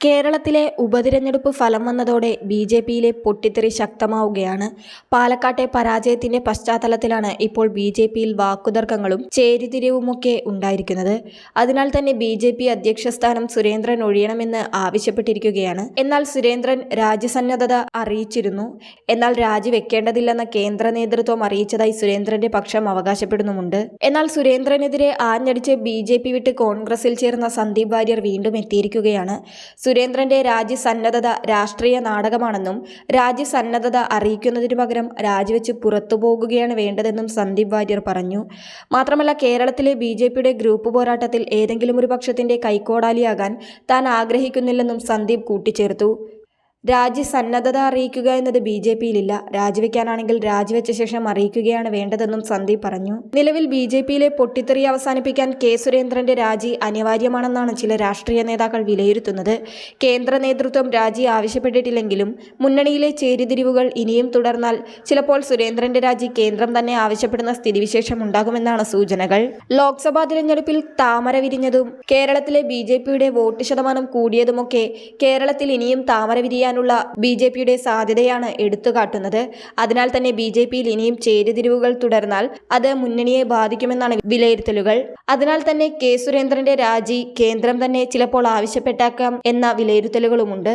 കേരളത്തിലെ ഉപതിരഞ്ഞെടുപ്പ് ഫലം വന്നതോടെ ബി ജെ പിയിലെ പൊട്ടിത്തെറി ശക്തമാവുകയാണ്. പാലക്കാട്ടെ പരാജയത്തിന്റെ പശ്ചാത്തലത്തിലാണ് ഇപ്പോൾ ബി ജെ പിയിൽ വാക്കുതർക്കങ്ങളും ചേരിതിരിവുമൊക്കെ ഉണ്ടായിരിക്കുന്നത്. അതിനാൽ തന്നെ ബി ജെ പി അധ്യക്ഷ സ്ഥാനം സുരേന്ദ്രൻ ഒഴിയണമെന്ന് ആവശ്യപ്പെട്ടിരിക്കുകയാണ്. എന്നാൽ സുരേന്ദ്രൻ രാജ്യസന്നദ്ധത അറിയിച്ചിരുന്നു. എന്നാൽ രാജിവെക്കേണ്ടതില്ലെന്ന കേന്ദ്ര നേതൃത്വം അറിയിച്ചതായി സുരേന്ദ്രന്റെ പക്ഷം അവകാശപ്പെടുന്നുമുണ്ട്. എന്നാൽ സുരേന്ദ്രനെതിരെ ആഞ്ഞടിച്ച് ബി ജെ പി വിട്ട് കോൺഗ്രസിൽ ചേർന്ന സന്ദീപ് വാര്യർ വീണ്ടും എത്തിയിരിക്കുകയാണ്. സുരേന്ദ്രന്റെ രാജ്യസന്നദ്ധത രാഷ്ട്രീയ നാടകമാണെന്നും രാജ്യസന്നദ്ധത അറിയിക്കുന്നതിനു പകരം രാജിവെച്ച് പുറത്തുപോകുകയാണ് വേണ്ടതെന്നും സന്ദീപ് വാര്യർ പറഞ്ഞു. മാത്രമല്ല കേരളത്തിലെ ബി ഗ്രൂപ്പ് പോരാട്ടത്തിൽ ഏതെങ്കിലും ഒരു പക്ഷത്തിന്റെ കൈക്കോടാലിയാകാൻ താൻ ആഗ്രഹിക്കുന്നില്ലെന്നും സന്ദീപ് കൂട്ടിച്ചേർത്തു. രാജ്യസന്നദ്ധത അറിയിക്കുക എന്നത് ബി ജെ പിയിലില്ല. രാജിവെക്കാനാണെങ്കിൽ രാജിവെച്ച ശേഷം അറിയിക്കുകയാണ് വേണ്ടതെന്നും സന്ദീപ് പറഞ്ഞു. നിലവിൽ ബി ജെ പിയിലെ പൊട്ടിത്തെറി അവസാനിപ്പിക്കാൻ കെ സുരേന്ദ്രന്റെ രാജി അനിവാര്യമാണെന്നാണ് ചില രാഷ്ട്രീയ നേതാക്കൾ വിലയിരുത്തുന്നത്. കേന്ദ്ര നേതൃത്വം രാജി ആവശ്യപ്പെട്ടിട്ടില്ലെങ്കിലും മുന്നണിയിലെ ചേരിതിരിവുകൾ ഇനിയും തുടർന്നാൽ ചിലപ്പോൾ സുരേന്ദ്രന്റെ രാജി കേന്ദ്രം തന്നെ ആവശ്യപ്പെടുന്ന സ്ഥിതിവിശേഷം ഉണ്ടാകുമെന്നാണ് സൂചനകൾ. ലോക്സഭാ തിരഞ്ഞെടുപ്പിൽ താമര വിരിഞ്ഞതും കേരളത്തിലെ ബി വോട്ട് ശതമാനം കൂടിയതുമൊക്കെ കേരളത്തിൽ ഇനിയും താമര വിരിയാനുള്ള ബി ജെ പിയുടെ സാധ്യതയാണ് എടുത്തുകാട്ടുന്നത്. അതിനാൽ തന്നെ ബി ജെ പിയിൽ ഇനിയും ചേരിതിരിവുകൾ തുടർന്നാൽ അത് മുന്നണിയെ ബാധിക്കുമെന്നാണ് വിലയിരുത്തലുകൾ. അതിനാൽ തന്നെ കെ സുരേന്ദ്രന്റെ രാജി കേന്ദ്രം തന്നെ ചിലപ്പോൾ ആവശ്യപ്പെട്ടേക്കാം എന്ന വിലയിരുത്തലുകളുമുണ്ട്.